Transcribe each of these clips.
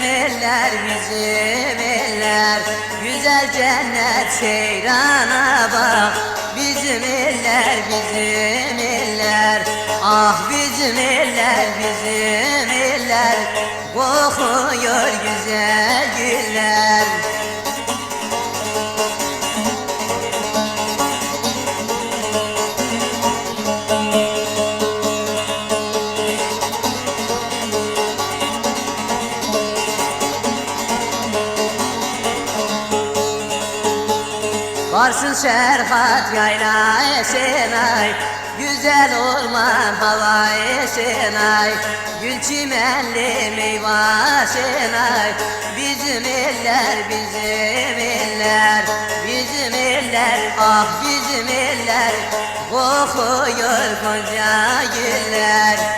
eller bizim eller. Güzel cennet seyrana bak. Bizim eller bizim eller. Ah bizim eller bizim eller. Kokuyor güzel güller Varsın Serhat yayla esenay Güzel orman hava esenay Gül çimenli meyve senay Bizim eller bizim eller. Bizim eller ah bizim eller Kokuyor gonca güller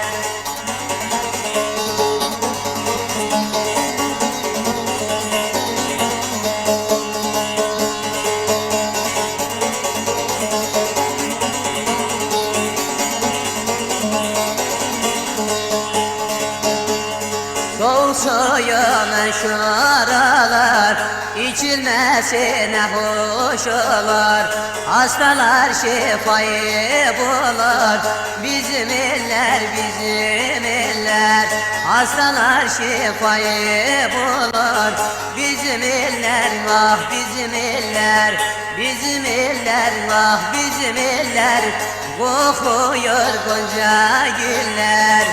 Soğuk suyunun şu aralar İçilmesine hoş olur. Hastalar şifayı bulur. Bizim eller bizim eller. Hastalar şifayı bulur. Bizim eller vah bizim eller. Bizim eller vah bizim eller. Kokuyor gonca güller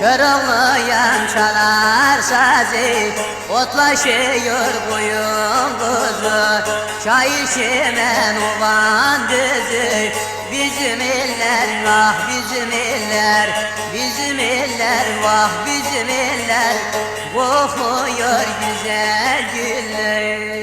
Kör olmayan çalar sazı Otlaşıyor boyun kuzu Çay içimen uvan düzü Bizim eller vah bizim eller Bizim eller vah bizim eller. Kokuyor güzel güller